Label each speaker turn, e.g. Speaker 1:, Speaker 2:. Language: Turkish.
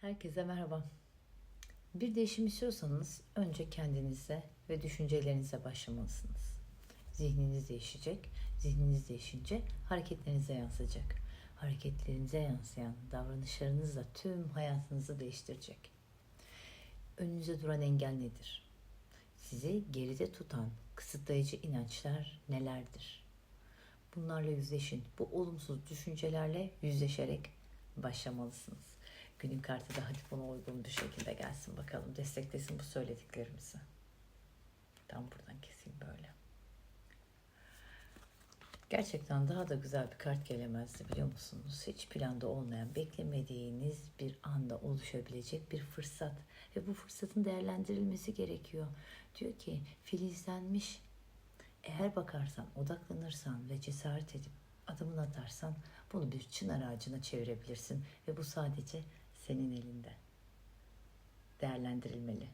Speaker 1: Herkese merhaba. Bir değişim istiyorsanız önce kendinize ve düşüncelerinize başlamalısınız. Zihniniz değişecek. Zihniniz değişince hareketlerinize yansıyacak. Hareketlerinize yansıyan davranışlarınız da tüm hayatınızı değiştirecek. Önünüze duran engel nedir? Sizi geride tutan kısıtlayıcı inançlar nelerdir? Bunlarla yüzleşin. Bu olumsuz düşüncelerle yüzleşerek başlamalısınız. Günün kartı da hadi buna uygun bir şekilde gelsin bakalım. Desteklesin bu söylediklerimizi. Tam buradan keseyim böyle. Gerçekten daha da güzel bir kart gelemezdi biliyor musunuz? Hiç planda olmayan, beklemediğiniz bir anda oluşabilecek bir fırsat. Ve bu fırsatın değerlendirilmesi gerekiyor. Diyor ki filizlenmiş eğer bakarsan, odaklanırsan ve cesaret edip adımını atarsan bunu bir çınar ağacına çevirebilirsin ve bu sadece senin elinde. Değerlendirilmeli.